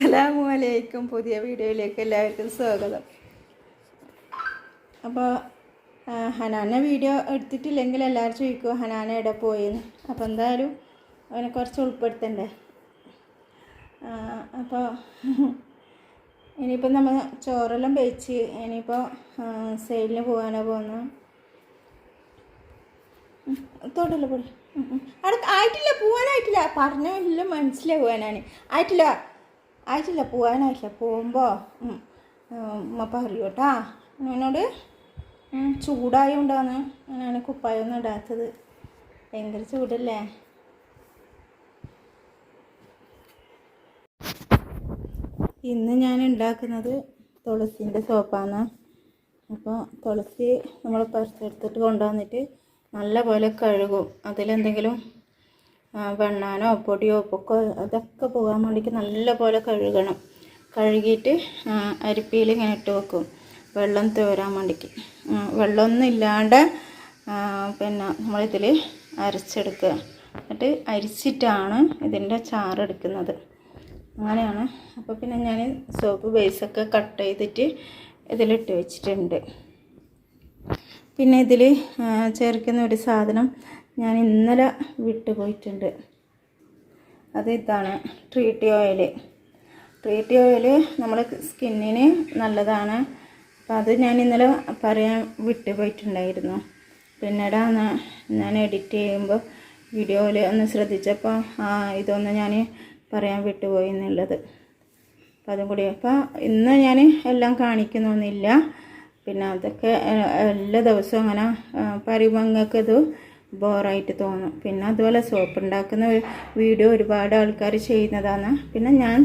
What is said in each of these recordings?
അസ്സലാമലൈക്കും പുതിയ വീഡിയോയിലേക്ക് എല്ലാവർക്കും സ്വാഗതം. അപ്പോൾ ഹനാന വീഡിയോ എടുത്തിട്ടില്ലെങ്കിൽ എല്ലാവരും ചോദിക്കും ഹനാന എവിടെ പോയെന്ന്. അപ്പോൾ എന്തായാലും അവനെ കുറച്ച് ഉൾപ്പെടുത്തണ്ടേ? അപ്പോൾ ഇനിയിപ്പോൾ നമ്മൾ ചോറെല്ലാം വെച്ച് ഇനിയിപ്പോൾ സെയിലിന് പോകാനാണ് പോകുന്നത് തൊടല്ലോ പോയി അവിടെ ആയിട്ടില്ല പോകാനായിട്ടില്ല പറഞ്ഞില്ല മനസ്സിലാവാനാണ് ആയിട്ടില്ല. ആയിട്ടില്ല പോകാനായിട്ടില്ല പോകുമ്പോൾ ഉമ്മ പറയൂ കേട്ടാ എന്നോട് ചൂടായോണ്ടാണ് ഞാനാണ് കുപ്പായൊന്നും ഇടാത്തത്. ഭയങ്കര ചൂടല്ലേ? ഇന്ന് ഞാൻ ഉണ്ടാക്കുന്നത് തുളസിന്റെ സോപ്പാണ്. അപ്പോൾ തുളസി നമ്മൾ പറിച്ചെടുത്തിട്ട് കൊണ്ടുവന്നിട്ട് നല്ല പോലെ കഴുകും. അതിലെന്തെങ്കിലും വെണ്ണാനോ പൊടിയോ പൊക്കോ അതൊക്കെ പോകാൻ വേണ്ടിയിട്ട് നല്ലപോലെ കഴുകണം. കഴുകിയിട്ട് അരിപ്പിയിൽ ഇങ്ങനെ ഇട്ട് വെക്കും. വെള്ളം തോരാൻ ആ, വെള്ളമൊന്നും ഇല്ലാണ്ട് പിന്നെ നമ്മളിതിൽ അരച്ചെടുക്കുക. എന്നിട്ട് അരിച്ചിട്ടാണ് ഇതിന്റെ ചാറെടുക്കുന്നത് അങ്ങനെയാണ്. അപ്പോൾ പിന്നെ ഞാൻ സോപ്പ് ബേസൊക്കെ കട്ട് ചെയ്തിട്ട് ഇതിലിട്ട് വെച്ചിട്ടുണ്ട്. പിന്നെ ഇതിൽ ചേർക്കുന്ന ഒരു സാധനം ഞാൻ ഇന്നലെ വിട്ടുപോയിട്ടുണ്ട് അത് ഇതാണ് ട്രീറ്റി ഓയിൽ ട്രീറ്റി ഓയിൽ നമ്മൾ സ്കിന്നിന് നല്ലതാണ്. അപ്പം അത് ഞാൻ ഇന്നലെ പറയാൻ വിട്ടു പോയിട്ടുണ്ടായിരുന്നു. പിന്നീടാണ് ഞാൻ എഡിറ്റ് ചെയ്യുമ്പോൾ വീഡിയോയിൽ ഒന്ന് ശ്രദ്ധിച്ചപ്പോൾ ആ ഇതൊന്ന് ഞാൻ പറയാൻ വിട്ടുപോയി എന്നുള്ളത്. അപ്പം അതും കൂടി അപ്പോൾ ഇന്ന് ഞാൻ എല്ലാം കാണിക്കുന്നൊന്നുമില്ല. പിന്നെ അതൊക്കെ എല്ലാ ദിവസവും അങ്ങനെ പറയുമ്പോൾ ബോറായിട്ട് തോന്നും. പിന്നെ അതുപോലെ സോപ്പ് ഉണ്ടാക്കുന്ന വീഡിയോ ഒരുപാട് ആൾക്കാർ ചെയ്യുന്നതാണ്. പിന്നെ ഞാൻ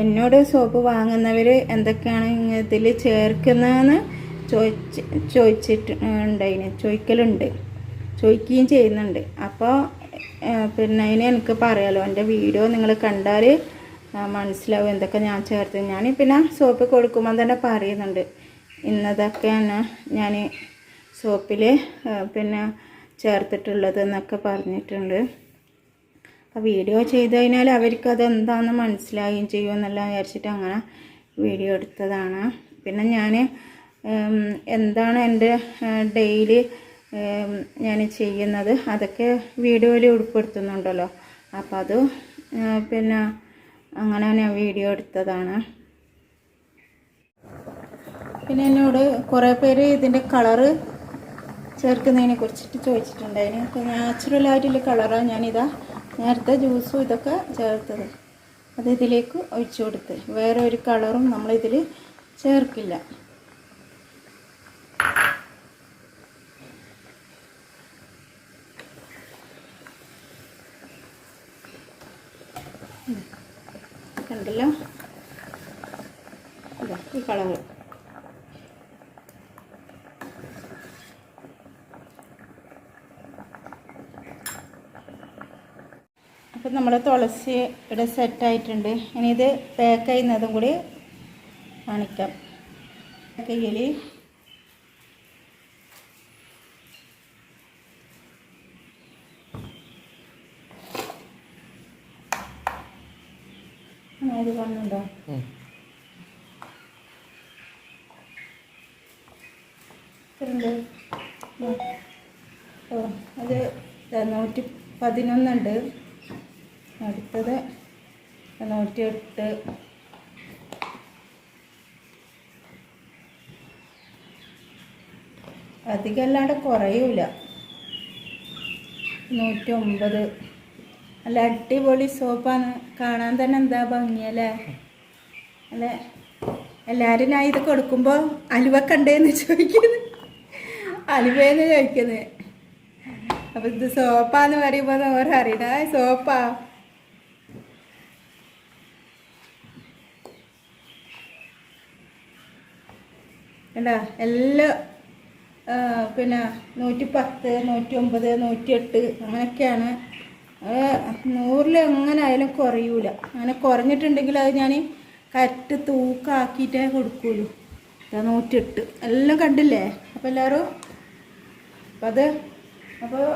എന്നോട് സോപ്പ് വാങ്ങുന്നവർ എന്തൊക്കെയാണ് ഇതിൽ ചേർക്കുന്നതെന്ന് ചോദിച്ച് ചോദിച്ചിട്ട് ഉണ്ടായിന് ചോദിക്കലുണ്ട്. ചോദിക്കുകയും ചെയ്യുന്നുണ്ട്. അപ്പോൾ പിന്നെ അതിന് എനിക്ക് പറയാലോ എന്റെ വീഡിയോ നിങ്ങൾ കണ്ടാൽ മനസ്സിലാവും എന്തൊക്കെ ഞാൻ ചേർത്ത് ഞാൻ പിന്നെ സോപ്പ് കൊടുക്കുമ്പോൾ തന്നെ പറയുന്നുണ്ട്. ഇന്നതൊക്കെയാണ് ഞാൻ സോപ്പിൽ പിന്നെ ചേർത്തിട്ടുള്ളത് എന്നൊക്കെ പറഞ്ഞിട്ടുണ്ട്. അപ്പോൾ വീഡിയോ ചെയ്ത് കഴിഞ്ഞാൽ അവർക്ക് അതെന്താണെന്ന് മനസ്സിലാവുകയും ചെയ്യും എന്നെല്ലാം വിചാരിച്ചിട്ട് അങ്ങനെ വീഡിയോ എടുത്തതാണ്. പിന്നെ ഞാൻ എന്താണ് എന്റെ ഡെയിലി ഞാൻ ചെയ്യുന്നത് അതൊക്കെ വീഡിയോയിൽ ഉൾപ്പെടുത്തുന്നുണ്ടല്ലോ. അപ്പം അത് പിന്നെ അങ്ങനെ ഞാൻ വീഡിയോ എടുത്തതാണ്. പിന്നെ എന്നോട് കുറേ പേര് ഇതിന്റെ കളറ് ചേർക്കുന്നതിനെ കുറിച്ചിട്ട് ചോദിച്ചിട്ടുണ്ടായിരുന്നു അപ്പോൾ നാച്ചുറൽ ആയിട്ടുള്ള കളറാണ് ഞാനിതാ നേരത്തെ ജ്യൂസും ഇതൊക്കെ ചേർത്തത്. അത് ഇതിലേക്ക് ഒഴിച്ചു കൊടുത്ത്. വേറെ ഒരു കളറും നമ്മളിതിൽ ചേർക്കില്ല. കണ്ടല്ലോ? ഈ കളറ് അപ്പം നമ്മൾ തുളസി ഇവിടെ സെറ്റായിട്ടുണ്ട് ഇനി ഇത് പാക്ക് ചെയ്യുന്നതും കൂടി കാണിക്കാം. കയ്യിൽ ഇത് കാണുന്നുണ്ടോ? അത് നൂറ്റി പതിനൊന്നുണ്ട്. അടുത്തത് നൂറ്റി എട്ട് അധികം അല്ലാണ്ട് കുറയൂല. നൂറ്റി ഒമ്പത് നല്ല അടിപൊളി സോപ്പാണ്. കാണാൻ തന്നെ എന്താ ഭംഗിയല്ലേ? അല്ലേ? എല്ലാവരും ഞാൻ ഇത് കൊടുക്കുമ്പോൾ അലുവ കണ്ടേന്ന് ചോദിക്കുന്നു. അലുവേന്ന് ചോദിക്കുന്നത് അപ്പം ഇത് സോപ്പാന്ന് പറയുമ്പോൾ ഓരോ അറിയണ സോപ്പാ. കണ്ടാ എല്ലാ പിന്നെ നൂറ്റി പത്ത് നൂറ്റി ഒമ്പത് നൂറ്റി എട്ട് അങ്ങനെയൊക്കെയാണ് നൂറിൽ എങ്ങനെ ആയാലും കുറയൂല. അങ്ങനെ കുറഞ്ഞിട്ടുണ്ടെങ്കിൽ അത് ഞാൻ കറ്റ് തൂക്കാക്കിയിട്ടേ കൊടുക്കുള്ളൂ. ഇതാ നൂറ്റിയെട്ട്. എല്ലാം കണ്ടില്ലേ? അപ്പോൾ എല്ലാവരും അപ്പം അത് അപ്പോൾ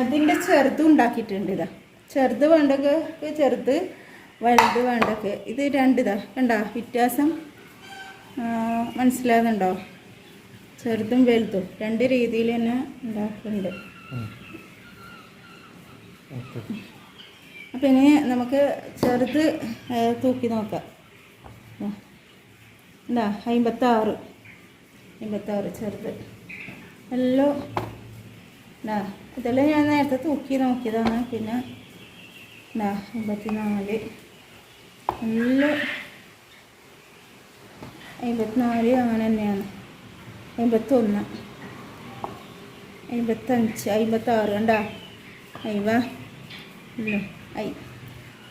അതിന്റെ ചെറുതും ഉണ്ടാക്കിയിട്ടുണ്ട് ഇതാ. ചെറുത് വേണ്ടൊക്കെ ചെറുത് വലുത് വേണ്ടൊക്കെ. ഇത് രണ്ടിതാ. കണ്ടോ? വ്യത്യാസം? മനസ്സിലാകുന്നുണ്ടോ ചെറുതും വലുതും. രണ്ട് രീതിയിൽ തന്നെ ഉണ്ടാക്കുന്നുണ്ട് അപ്പം ഇനി നമുക്ക് ചെറുത് തൂക്കി നോക്കാം. എന്താ? അമ്പത്താറ് അമ്പത്താറ് ചെറുത്. എല്ലാം എന്താ? ഇതെല്ലാം ഞാൻ നേരത്തെ തൂക്കി നോക്കിയതാണ്. പിന്നെ എന്താ? അമ്പത്തിനാല്. എല്ലാം അമ്പത്തിനാല് അങ്ങനെ തന്നെയാണ് അമ്പത്തൊന്ന് അമ്പത്തഞ്ച് അമ്പത്താറ് കണ്ടാ? അയ്യ ഇല്ല ആയി. ഐ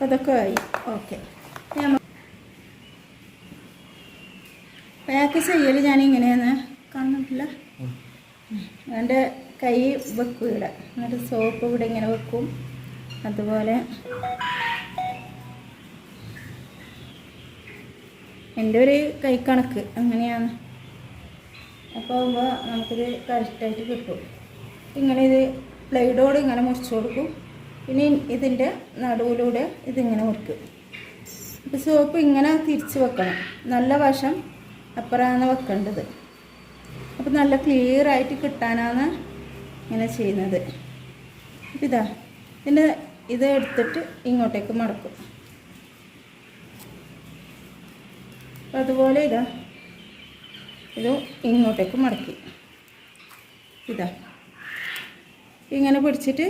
അതൊക്കെ ആയി. ഓക്കെ. പാക്ക് ചെയ്യൽ ഞാൻ ഇങ്ങനെയാണ് കാണുന്നില്ല എന്റെ കൈ വെക്കും ഇവിടെ. എന്നിട്ട് സോപ്പ് ഇവിടെ ഇങ്ങനെ വെക്കും. അതുപോലെ എന്റെ ഒരു കൈ കണക്ക് അങ്ങനെയാണ്. അപ്പോൾ ആകുമ്പോൾ നമുക്കിത് കറക്റ്റായിട്ട് കിട്ടും. ഇങ്ങനെ ഇത് പ്ലേഡോട് ഇങ്ങനെ മുറിച്ച് കൊടുക്കും. പിന്നെ ഇതിന്റെ നടുവിലൂടെ ഇതിങ്ങനെ മുറിക്കും. അപ്പോൾ സോപ്പ് ഇങ്ങനെ തിരിച്ച് വെക്കണം. നല്ല വശം അപ്പുറമാണ് വെക്കേണ്ടത്. അപ്പോൾ നല്ല ക്ലിയർ ആയിട്ട് കിട്ടാനാണ് ഇങ്ങനെ ചെയ്യുന്നത്. ഇതാ. ഇതിന്റെ ഇത് എടുത്തിട്ട് ഇങ്ങോട്ടേക്ക് മടക്കും അപ്പോൾ അതുപോലെ ഇതാ. ഇത് ഇങ്ങോട്ടേക്ക് മടക്കി. ഇതാ. ഇങ്ങനെ പിടിച്ചിട്ട്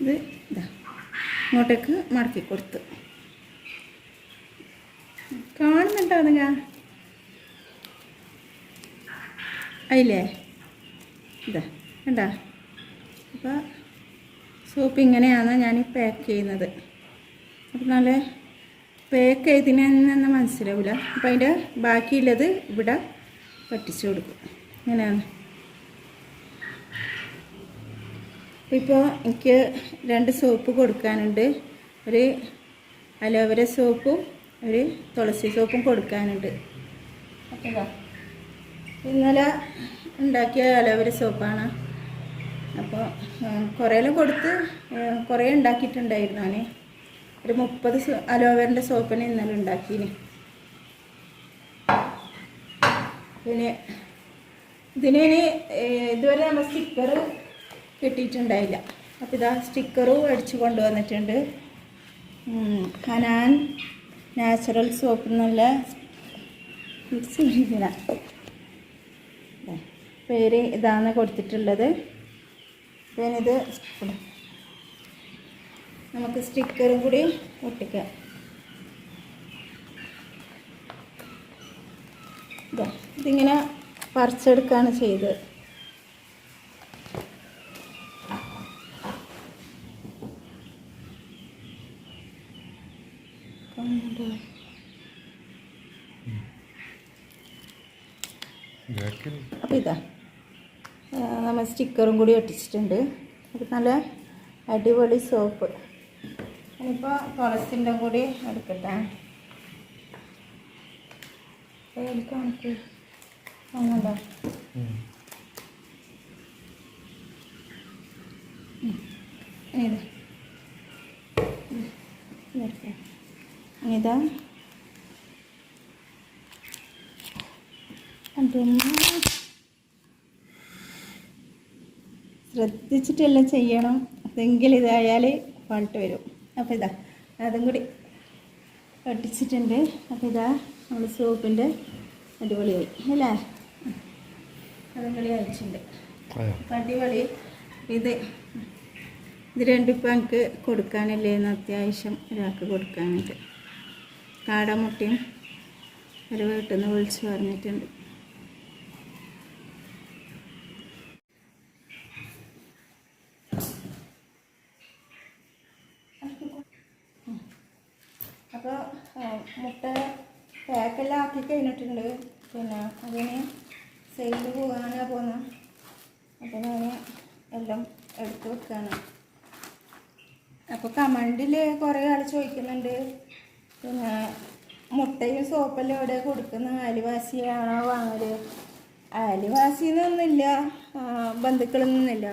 ഇത് ഇതാ. ഇങ്ങോട്ടേക്ക് മടക്കി കൊടുത്ത്. കാണുന്നുണ്ടോ നിങ്ങൾ അതില്ലേ ഇതാ. കണ്ടാ? അപ്പോൾ സൂപ്പ് ഇങ്ങനെയാണ് ഞാൻ പാക്ക് ചെയ്യുന്നത്. അപ്പം നല്ല പേക്ക് ചെയ്തതിനെന്ന് മനസ്സിലാവില്ല അപ്പം അതിന്റെ ബാക്കിയുള്ളത് ഇവിടെ പറ്റിച്ചു കൊടുക്കും. ഇങ്ങനെയാണ്. ഇപ്പോൾ എനിക്ക് രണ്ട് സോപ്പ് കൊടുക്കാനുണ്ട്. ഒരു അലോവേര സോപ്പും ഒരു തുളസി സോപ്പും കൊടുക്കാനുണ്ട്. ഇന്നലെ ഉണ്ടാക്കിയ അലോവേര സോപ്പാണ്. അപ്പോൾ കുറേയെല്ലാം കൊടുത്ത് കുറേ ഉണ്ടാക്കിയിട്ടുണ്ടായിരുന്നു ഞാൻ ഒരു മുപ്പത് അലോവേറിന്റെ സോപ്പിന് ഇന്നലെ ഉണ്ടാക്കിന്. പിന്നെ ഇതിന് ഇതുവരെ നമ്മൾ സ്റ്റിക്കർ കിട്ടിയിട്ടുണ്ടായില്ല. അപ്പോൾ ഇതാ സ്റ്റിക്കറും അടിച്ചു കൊണ്ടുവന്നിട്ടുണ്ട്. ഹനാൻ നാച്ചുറൽ സോപ്പ് എന്നുള്ള പേര് ഇതാണ് കൊടുത്തിട്ടുള്ളത്. പിന്നെ ഇത് നമുക്ക് സ്റ്റിക്കറും കൂടി ഒട്ടിക്കാം. ഇതാ ഇതിങ്ങനെ പറിച്ചെടുക്കുകയാണ് ചെയ്തത്. അപ്പം ഇതാ നമ്മൾ സ്റ്റിക്കറും കൂടി ഒട്ടിച്ചിട്ടുണ്ട്. അത് നല്ല അടിപൊളി സോപ്പ് ഇനിയിപ്പോൾ തുളസിന്റെ കൂടി എടുക്കട്ടെ. ഇത്. ഇതാ. അതൊന്ന് ശ്രദ്ധിച്ചിട്ടെല്ലാം ചെയ്യണം. അതെങ്കിൽ ഇതായാൽ പാട്ട് വരും. അപ്പോൾ ഇതാ അതും കൂടി ഒട്ടിച്ചിട്ടുണ്ട്. അപ്പോൾ ഇതാ നമ്മൾ സോപ്പിന്റെ അടിപൊളിയായി അല്ലേ? അതും കൂടി അയച്ചിട്ടുണ്ട് അപ്പം അടിപൊളി. ഇത് ഇത് രണ്ടിപ്പോൾ എനിക്ക് കൊടുക്കാനല്ലേ എന്ന് അത്യാവശ്യം ഒരാൾക്ക് കൊടുക്കാനുണ്ട് കാടമുട്ടയും ഒരു വീട്ടിൽ നിന്ന് വിളിച്ച് പറഞ്ഞിട്ടുണ്ട് അപ്പോൾ മുട്ട പാക്കെല്ലാം ആക്കി കഴിഞ്ഞിട്ടുണ്ട്. പിന്നെ അതിന് സെയിൽ പോകാനാണ് പോകുന്നത് അപ്പോൾ ഞാൻ എല്ലാം എടുത്ത് വെക്കാണ്. അപ്പോൾ കമണ്ടിൽ കുറേ ആൾ ചോദിക്കുന്നുണ്ട്. പിന്നെ മുട്ടയും സോപ്പെല്ലാം എവിടെ കൊടുക്കുന്ന? അയൽവാസിയാണോ വാങ്ങൽ? അയൽവാസിന്നൊന്നുമില്ല. നിന്നില്ല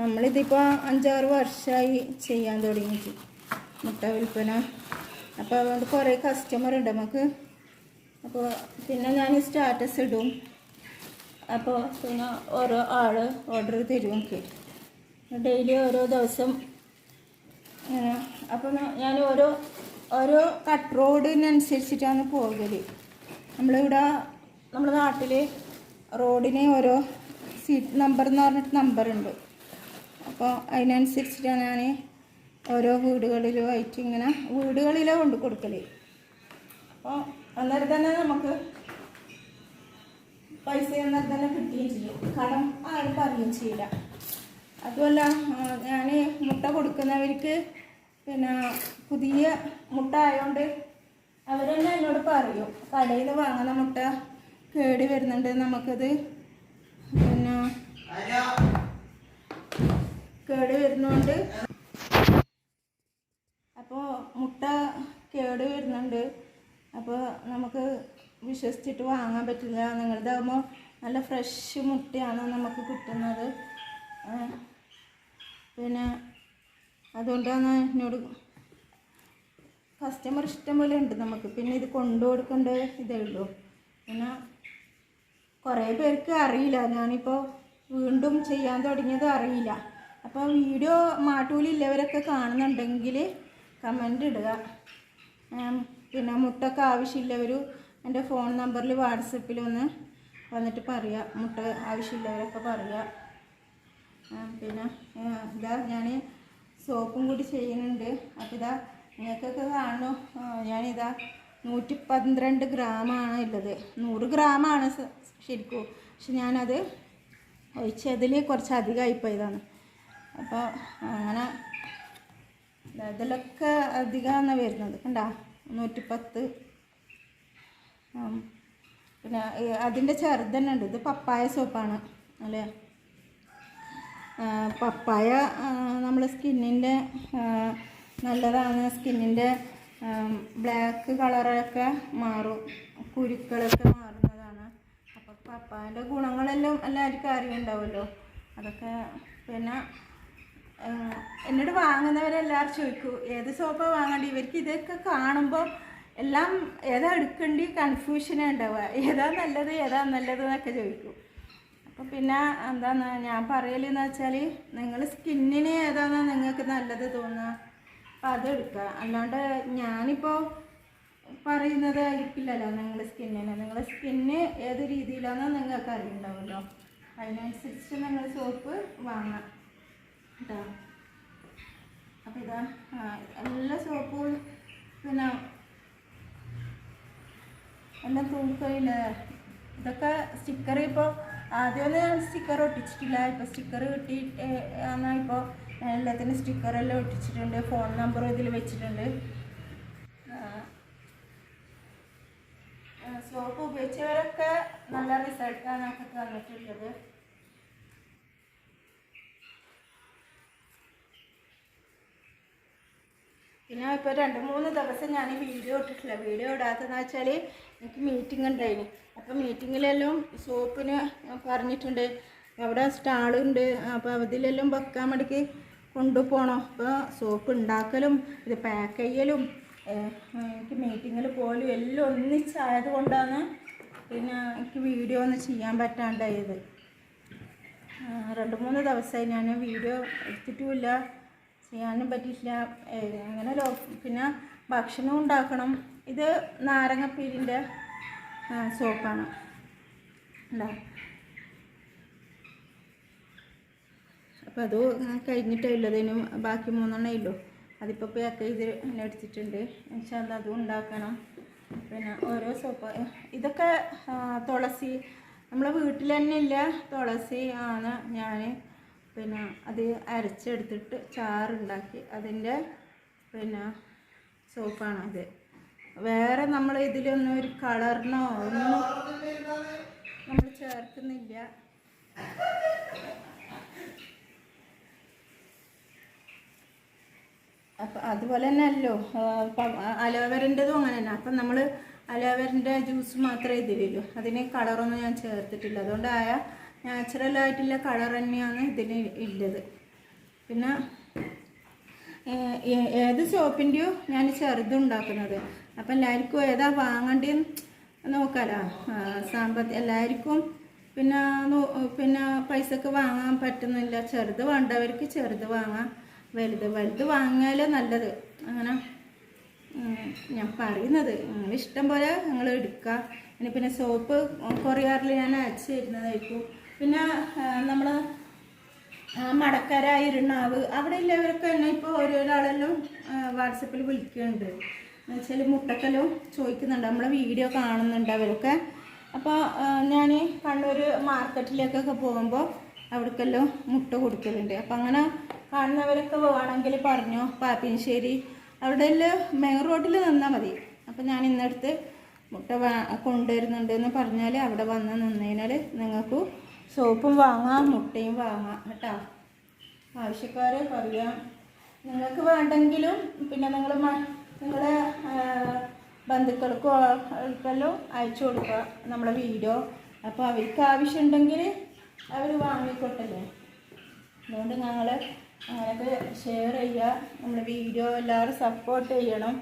നമ്മളിതിപ്പോൾ അഞ്ചാറ് വർഷമായി ചെയ്യാൻ തുടങ്ങിയിട്ട് മുട്ട വിൽപ്പന. അപ്പോൾ അതുകൊണ്ട് കുറേ കസ്റ്റമർ ഉണ്ട്. നമുക്ക് അപ്പോൾ പിന്നെ ഞാൻ സ്റ്റാറ്റസ് ഇടും. അപ്പോൾ പിന്നെ ഓരോ ആൾ ഓർഡർ തരും ഡെയിലി ഓരോ ദിവസം അപ്പോൾ ഞാൻ ഓരോ ഓരോ കട്ട് റോഡിനനുസരിച്ചിട്ടാണ് പോകൽ നമ്മളിവിടെ നമ്മുടെ നാട്ടിൽ റോഡിന് ഓരോ സീറ്റ് നമ്പർ എന്ന് പറഞ്ഞിട്ട് നമ്പറുണ്ട് അപ്പോൾ അതിനനുസരിച്ചിട്ടാണ് ഞാൻ ഓരോ വീടുകളിലുമായിട്ട് ഇങ്ങനെ വീടുകളിലാണ് കൊണ്ട് കൊടുക്കൽ. അപ്പോൾ അന്നേരം തന്നെ നമുക്ക് പൈസ അന്നേരം തന്നെ കിട്ടുകയും ചെയ്യും കടം ആരും പറയുകയും ചെയ്യില്ല. അതുമല്ല ഞാൻ മുട്ട കൊടുക്കുന്നവർക്ക് പിന്നെ പുതിയ മുട്ട ആയതുകൊണ്ട് അവർ തന്നെ എന്നോട് പറയും കടയിൽ നിന്ന് വാങ്ങുന്ന മുട്ട കേടി വരുന്നുണ്ട് നമുക്കത് പിന്നെ കേടി വരുന്നുണ്ട്. അപ്പോൾ മുട്ട കേട് വരുന്നുണ്ട്. അപ്പോൾ നമുക്ക് വിശ്വസിച്ചിട്ട് വാങ്ങാൻ പറ്റില്ല. നിങ്ങളുടേതാകുമ്പോൾ നല്ല ഫ്രഷ് മുട്ടയാണ് നമുക്ക് കിട്ടുന്നത്. പിന്നെ അതുകൊണ്ടാണ് എന്നോട് കസ്റ്റമർ ഇഷ്ടം പോലെ ഉണ്ട് നമുക്ക്. പിന്നെ ഇത് കൊണ്ടു കൊടുക്കേണ്ട ഇതേ ഉള്ളൂ. പിന്നെ കുറേ പേർക്ക് അറിയില്ല. ഞാനിപ്പോൾ വീണ്ടും ചെയ്യാൻ തുടങ്ങിയത് അറിയില്ല. അപ്പോൾ വീഡിയോ മാട്ടൂലില്ലവരൊക്കെ കാണുന്നുണ്ടെങ്കിൽ കമന്റ് ഇടുക. പിന്നെ മുട്ടൊക്കെ ആവശ്യമില്ലവരും എന്റെ ഫോൺ നമ്പറിൽ വാട്സപ്പിൽ ഒന്ന് വന്നിട്ട് പറയുക മുട്ട ആവശ്യമില്ലവരൊക്കെ പറയുക ഉം, പിന്നെ ഇതാ ഞാൻ സോപ്പും കൂടി ചെയ്യുന്നുണ്ട്. അപ്പോൾ ഇതാ നിങ്ങൾക്കൊക്കെ കാണുന്നു ഞാനിതാ നൂറ്റി പന്ത്രണ്ട് ഗ്രാമാണ് ഉള്ളത്. നൂറ് ഗ്രാമാണ് ശരിക്കും. പക്ഷെ ഞാനത് ഒഴിച്ചതിൽ കുറച്ച് അധികമായിപ്പോയതാണ് അപ്പോൾ അങ്ങനെ ഇതിലൊക്കെ അധികമാണ് വരുന്നത്. കണ്ടാ? നൂറ്റിപ്പത്ത്. പിന്നെ അതിന്റെ ചെറുതന്നെ ഉണ്ട് ഇത് പപ്പായ സോപ്പാണ്. അല്ലേ? പപ്പായ നമ്മൾ സ്കിന്നിന്റെ നല്ലതാണ്. സ്കിന്നിന്റെ ബ്ലാക്ക് കളറൊക്കെ മാറും. കുരുക്കളൊക്കെ മാറുന്നതാണ്. അപ്പോൾ പപ്പായന്റെ ഗുണങ്ങളെല്ലാം എല്ലാവർക്കും അറിയുണ്ടാവുമല്ലോ അതൊക്കെ പിന്നെ എന്നോട് വാങ്ങുന്നവരെല്ലാവരും ചോദിക്കും ഏത് സോപ്പാണ് വാങ്ങേണ്ടി? ഇവർക്ക് ഇതൊക്കെ കാണുമ്പോൾ എല്ലാം ഏതാ എടുക്കേണ്ടി കൺഫ്യൂഷനാണ് ഉണ്ടാവുക. ഏതാ നല്ലത് ഏതാ നല്ലത് എന്നൊക്കെ ചോദിക്കും. അപ്പം പിന്നെ എന്താന്ന് ഞാൻ പറയലെന്ന് വെച്ചാൽ നിങ്ങൾ സ്കിന്നിന് ഏതാന്ന് നിങ്ങൾക്ക് നല്ലത് തോന്നുക അപ്പം അതെടുക്കുക അല്ലാണ്ട് ഞാനിപ്പോൾ പറയുന്നത് ആയിരിക്കില്ലല്ലോ നിങ്ങളുടെ സ്കിന്നിന്. നിങ്ങളുടെ സ്കിന്ന് ഏത് രീതിയിലാണെന്ന് നിങ്ങൾക്ക് അറിയുന്നുണ്ടാവുമല്ലോ. അതിനനുസരിച്ച് നിങ്ങൾ സോപ്പ് വാങ്ങാം കേട്ടോ അപ്പം ഇതാ എല്ലാ സോപ്പും പിന്നെ എല്ലാം തൂക്കില്ല ഇതൊക്കെ സ്റ്റിക്കർ ഇപ്പോൾ ആദ്യമൊന്നും സ്റ്റിക്കർ ഒട്ടിച്ചിട്ടില്ല. ഇപ്പോൾ സ്റ്റിക്കർ കിട്ടി എന്നാൽ ഇപ്പോൾ എല്ലാത്തിനും സ്റ്റിക്കറെല്ലാം ഒട്ടിച്ചിട്ടുണ്ട്. ഫോൺ നമ്പറും ഇതിൽ വെച്ചിട്ടുണ്ട്. സോപ്പ് ഉപയോഗിച്ചവരൊക്കെ നല്ല റിസൾട്ടാണ് നമുക്ക് തന്നിട്ടുള്ളത് പിന്നെ ഇപ്പോൾ രണ്ട് മൂന്ന് ദിവസം ഞാൻ വീഡിയോ ഇട്ടിട്ടില്ല. വീഡിയോ ഇടാത്തതെന്ന് വെച്ചാൽ എനിക്ക് മീറ്റിംഗ് ഉണ്ടായിന്. അപ്പോൾ മീറ്റിങ്ങിലെല്ലാം സോപ്പിന് പറഞ്ഞിട്ടുണ്ട്. അവിടെ സ്റ്റാളുണ്ട് അപ്പോൾ അതിലെല്ലാം വെക്കാൻ വേണ്ടിക്ക് കൊണ്ടുപോകണം അപ്പോൾ സോപ്പ് ഉണ്ടാക്കലും ഇത് പാക്ക് ചെയ്യലും എനിക്ക് മീറ്റിങ്ങിൽ പോലും എല്ലാം ഒന്നിച്ചായത് കൊണ്ടാണ് പിന്നെ എനിക്ക് വീഡിയോ ഒന്നും ചെയ്യാൻ പറ്റാണ്ടായത്. രണ്ട് മൂന്ന് ദിവസമായി ഞാൻ വീഡിയോ എടുത്തിട്ടുമില്ല. ചെയ്യാനും പറ്റിയില്ല അങ്ങനെ ലോ പിന്നെ ഭക്ഷണം ഉണ്ടാക്കണം. ഇത് നാരങ്ങപ്പീരിന്റെ സോപ്പാണ്. ഉണ്ടോ അപ്പോൾ അത് കഴിഞ്ഞിട്ടില്ലതിനും ബാക്കി മൂന്നെണ്ണേ ഉള്ളൂ. അതിപ്പോൾ പാക്ക് ചെയ്ത് എടുത്തിട്ടുണ്ട്. പക്ഷേ അത് അതും ഉണ്ടാക്കണം. പിന്നെ ഓരോ സോപ്പ് ഇതൊക്കെ തുളസി. നമ്മളെ വീട്ടിൽ തന്നെ ഇല്ല. തുളസി ആണ് ഞാൻ പിന്നെ അത് അരച്ചെടുത്തിട്ട് ചാറുണ്ടാക്കി അതിന്റെ പിന്നെ സോപ്പാണ് അത്. വേറെ നമ്മൾ ഇതിലൊന്നും ഒരു കളറിനോ ഒന്നും നമ്മൾ ചേർക്കുന്നില്ല. അപ്പം അതുപോലെ തന്നെ അല്ലോ അലോവേരന്റെതും അങ്ങനെ തന്നെ. അപ്പം നമ്മൾ അലോവേരന്റെ ജ്യൂസ് മാത്രമേ ഇതിലുള്ളൂ അതിന് കളറൊന്നും ഞാൻ ചേർത്തിട്ടില്ല. അതുകൊണ്ടായ നാച്ചുറൽ ആയിട്ടുള്ള കളർ തന്നെയാണ് ഇതിന് ഉള്ളത് പിന്നെ ഏത് സോപ്പിന്റെയോ ഞാൻ ചെറുതുണ്ടാക്കുന്നത് അപ്പം എല്ലാവർക്കും ഏതാ വാങ്ങേണ്ടതെന്ന് നോക്കാലോ. സാമ്പത്തിക എല്ലാവർക്കും പിന്നെ പിന്നെ പൈസക്ക് വാങ്ങാൻ പറ്റുന്നില്ല. ചെറുത് വേണ്ടവർക്ക് ചെറുത് വാങ്ങാം. വലുത് വലുത് വാങ്ങിയാലേ നല്ലത്. അങ്ങനെ ഞാൻ പറയുന്നത്. നിങ്ങൾ ഇഷ്ടം പോലെ നിങ്ങൾ എടുക്കുക പിന്നെ സോപ്പ് കൊറിയറിൽ ഞാൻ അയച്ചു തരുന്നതായിരിക്കും. പിന്നെ നമ്മൾ മടക്കര ഇരുണാവ് അവിടെ ഉള്ളവരൊക്കെ തന്നെ ഇപ്പോൾ ഓരോരാളെല്ലാം വാട്സപ്പിൽ വിളിക്കുന്നുണ്ട്. എന്നുവെച്ചാൽ മുട്ടക്കലും ചോദിക്കുന്നുണ്ട്. നമ്മളെ വീഡിയോ കാണുന്നുണ്ട് അവരൊക്കെ. അപ്പോൾ ഞാൻ കണ്ണൂർ മാർക്കറ്റിലേക്കൊക്കെ പോകുമ്പോൾ അവിടേക്കെല്ലാം മുട്ട കൊടുക്കലുണ്ട്. അപ്പം അങ്ങനെ കാണുന്നവരൊക്കെ വേണമെങ്കിൽ പറഞ്ഞു പാപ്പിൻശ്ശേരി. അവിടെ മെയിൻ റോഡിൽ നിന്നാൽ മതി. അപ്പം ഞാൻ ഇന്നടുത്ത് മുട്ട കൊണ്ടുവരുന്നുണ്ട് എന്ന് പറഞ്ഞാൽ അവിടെ വന്ന് നിന്നതിനാൽ നിങ്ങൾക്ക് സോപ്പും വാങ്ങാം മുട്ടയും വാങ്ങാം കേട്ടോ. ആവശ്യക്കാരെ പറയാം നിങ്ങൾക്ക് വേണ്ടെങ്കിലും പിന്നെ നിങ്ങൾ നിങ്ങളെ ബന്ധുക്കൾക്കോ ആൾക്കെല്ലാം അയച്ചു കൊടുക്കുക നമ്മളെ വീഡിയോ. അപ്പോൾ അവർക്ക് ആവശ്യമുണ്ടെങ്കിൽ അവർ വാങ്ങിക്കൊട്ടല്ലേ? അതുകൊണ്ട് ഞങ്ങൾ അങ്ങനെയൊക്കെ ഷെയർ ചെയ്യുക. നമ്മളെ വീഡിയോ എല്ലാവരും സപ്പോർട്ട് ചെയ്യണം.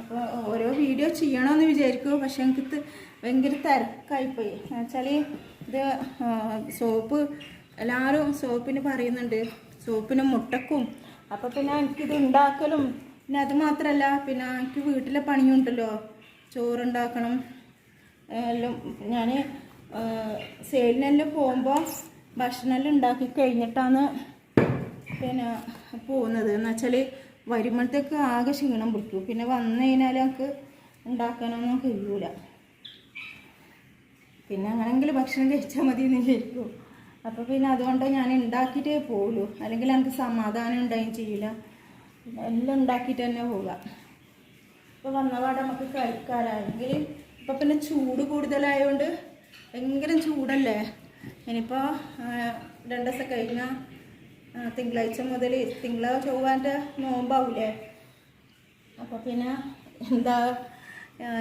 അപ്പോൾ ഓരോ വീഡിയോ ചെയ്യണമെന്ന് വിചാരിക്കും പക്ഷെ എനിക്ക് ഭയങ്കര തിരക്കായിപ്പോയി എന്നുവെച്ചാൽ ഇത് സോപ്പ് എല്ലാവരും സോപ്പിന് പറയുന്നുണ്ട്. സോപ്പിന് മുട്ടക്കും. അപ്പോൾ പിന്നെ എനിക്കിത് ഉണ്ടാക്കലും പിന്നെ അത് മാത്രമല്ല പിന്നെ എനിക്ക് വീട്ടിലെ പണിയുണ്ടല്ലോ ചോറുണ്ടാക്കണം എല്ലാം ഞാൻ സെയിലിനെല്ലാം പോകുമ്പോൾ ഭക്ഷണമെല്ലാം ഉണ്ടാക്കി കഴിഞ്ഞിട്ടാണ് പിന്നെ പോകുന്നത്. എന്ന് വെച്ചാൽ വരുമ്പോഴത്തേക്ക് ആകെ ക്ഷീണം പിടിക്കും. പിന്നെ വന്നു കഴിഞ്ഞാൽ നമുക്ക് ഉണ്ടാക്കാനൊന്നും കഴിയൂല. പിന്നെ അങ്ങനെങ്കിലും ഭക്ഷണം കഴിച്ചാൽ മതി എന്ന് വിചാരിക്കും. അപ്പോൾ പിന്നെ അതുകൊണ്ട് ഞാൻ ഉണ്ടാക്കിയിട്ടേ പോകുള്ളൂ അല്ലെങ്കിൽ എനിക്ക് സമാധാനം ഉണ്ടായും ചെയ്യില്ല. എല്ലാം ഉണ്ടാക്കിയിട്ട് തന്നെ പോവുക. ഇപ്പോൾ വന്നപാടെ നമുക്ക് കഴിക്കാറാണെങ്കിൽ ഇപ്പം പിന്നെ ചൂട് കൂടുതലായതുകൊണ്ട് ഭയങ്കര ചൂടല്ലേ? ഇനിയിപ്പോൾ രണ്ട് ദിവസം കഴിഞ്ഞാൽ തിങ്കളാഴ്ച മുതൽ തിങ്കള ചൊവ്വാന്റെ നോമ്പാവൂലേ? അപ്പോൾ പിന്നെ എന്താ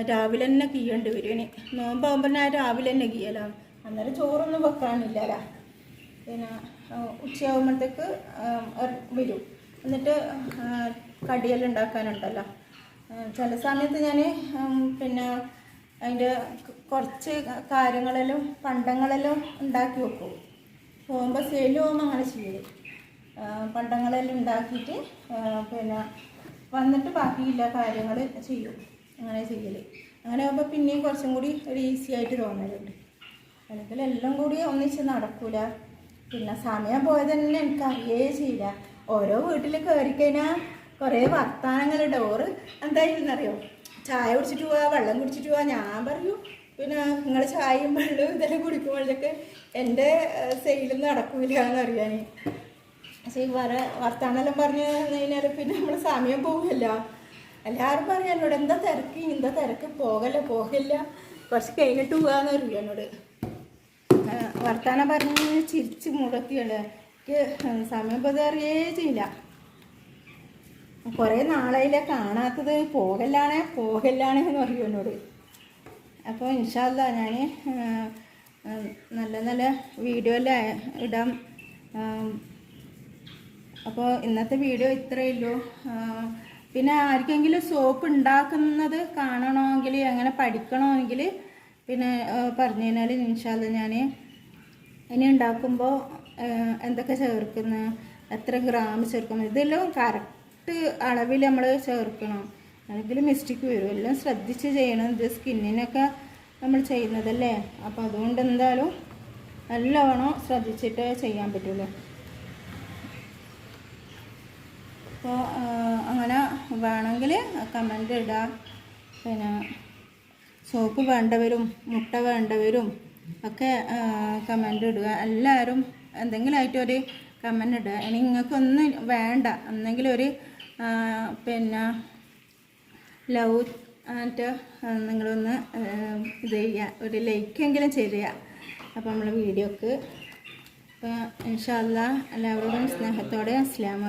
രാവിലെ തന്നെ കീയേണ്ടി വരും ഇനി. നോമ്പാകുമ്പോൾ ഞാൻ രാവിലെ തന്നെ കീയലാണ് അന്നേരം ചോറൊന്നും വെക്കാനില്ലല്ല പിന്നെ ഉച്ചയാകുമ്പോഴത്തേക്ക് വരും. എന്നിട്ട് കടിയെല്ലാം ഉണ്ടാക്കാനുണ്ടല്ലോ. ചില സമയത്ത് ഞാൻ പിന്നെ അതിന്റെ കുറച്ച് കാര്യങ്ങളെല്ലാം പണ്ടങ്ങളെല്ലാം ഉണ്ടാക്കി വെക്കും. പോകുമ്പോൾ സെയിൽ പോകുമ്പോൾ അങ്ങനെ ചെയ്യും. പണ്ടങ്ങളെല്ലാം ഉണ്ടാക്കിയിട്ട് പിന്നെ വന്നിട്ട് ബാക്കിയില്ല കാര്യങ്ങൾ ചെയ്യും. അങ്ങനെ ചെയ്യൽ അങ്ങനെ ആകുമ്പോൾ പിന്നെയും കുറച്ചും കൂടി ഒരു ഈസി ആയിട്ട് തോന്നലുണ്ട് അല്ലെങ്കിൽ എല്ലാം കൂടി ഒന്നിച്ച് നടക്കൂല. പിന്നെ സമയം പോയത് തന്നെ എനിക്ക് അറിയേ ചെയ്യില്ല. ഓരോ വീട്ടിൽ കയറി കഴിഞ്ഞാൽ കുറേ വർത്തമാനങ്ങൾ ഡോറ് എന്തായിരുന്നറിയോ? ചായ കുടിച്ചിട്ട് പോവാ വെള്ളം കുടിച്ചിട്ട് പോവാ. ഞാൻ പറയൂ പിന്നെ നിങ്ങൾ ചായയും വെള്ളവും ഇതെല്ലാം കുടിക്കുമ്പോഴൊക്കെ എന്റെ സെയിലും നടക്കൂല എന്നറിയാൻ പക്ഷേ ഈ വര വർത്താനെല്ലാം പറഞ്ഞു കഴിഞ്ഞാൽ പിന്നെ നമ്മൾ സമയം പോകില്ല എല്ലാവരും പറയും എന്നോട് എന്താ തിരക്ക്? എന്താ തിരക്ക്? പോകല്ല പോകില്ല. കുറച്ച് കഴിഞ്ഞിട്ട് പോകാന്ന് പറയും എന്നോട്. വർത്താനം പറഞ്ഞ് ചിരിച്ച് മുടക്കിയാണ് എനിക്ക് സമയം പോയത് അറിയേ ചെയ്യില്ല. കുറേ നാളായില്ലേ കാണാത്തത്. പോകല്ലാണേ പോകല്ലാണേ എന്ന് പറയും എന്നോട്. അപ്പോൾ ഇൻഷാല്ല ഞാൻ നല്ല നല്ല വീഡിയോ എല്ലാം ഇടാം. അപ്പോൾ ഇന്നത്തെ വീഡിയോ ഇത്രയേ ഉള്ളൂ. പിന്നെ ആർക്കെങ്കിലും സോപ്പ് ഉണ്ടാക്കുന്നത് കാണണമെങ്കിൽ അങ്ങനെ പഠിക്കണമെങ്കിൽ പിന്നെ പറഞ്ഞു കഴിഞ്ഞാൽ ഇൻഷാല്ല ഞാൻ ഇനി ഉണ്ടാക്കുമ്പോൾ എന്തൊക്കെ ചേർക്കുന്നു എത്ര ഗ്രാം ചേർക്കുന്നു ഇതെല്ലാം കറക്റ്റ് അളവിൽ നമ്മൾ ചേർക്കണം. അല്ലെങ്കിൽ മിസ്റ്റേക്ക് വരും. എല്ലാം ശ്രദ്ധിച്ച് ചെയ്യണം. ഇത് സ്കിന്നിനൊക്കെ നമ്മൾ ചെയ്യുന്നതല്ലേ? അപ്പോൾ അതുകൊണ്ട് എന്തായാലും നല്ലവണ്ണം ശ്രദ്ധിച്ചിട്ട് ചെയ്യാൻ പറ്റുള്ളൂ. അപ്പോൾ അങ്ങനെ വേണമെങ്കിൽ കമന്റ് ഇടാം. പിന്നെ സോപ്പ് വേണ്ടവരും മുട്ട വേണ്ടവരും ഒക്കെ കമന്റ് ഇടുക. എല്ലാവരും എന്തെങ്കിലും ആയിട്ടൊരു കമന്റ് ഇടുക. ഇനി നിങ്ങൾക്കൊന്നും വേണ്ട. എന്തെങ്കിലും ഒരു പിന്നെ ലവ് ആയിട്ട് നിങ്ങളൊന്ന് ഇത് ചെയ്യുക ഒരു ലൈക്കെങ്കിലും ചെയ്യുക അപ്പോൾ നമ്മളെ വീഡിയോക്ക് അപ്പോൾ ഇൻഷാല്ല എല്ലാവരോടും സ്നേഹത്തോടെ അസ്സാം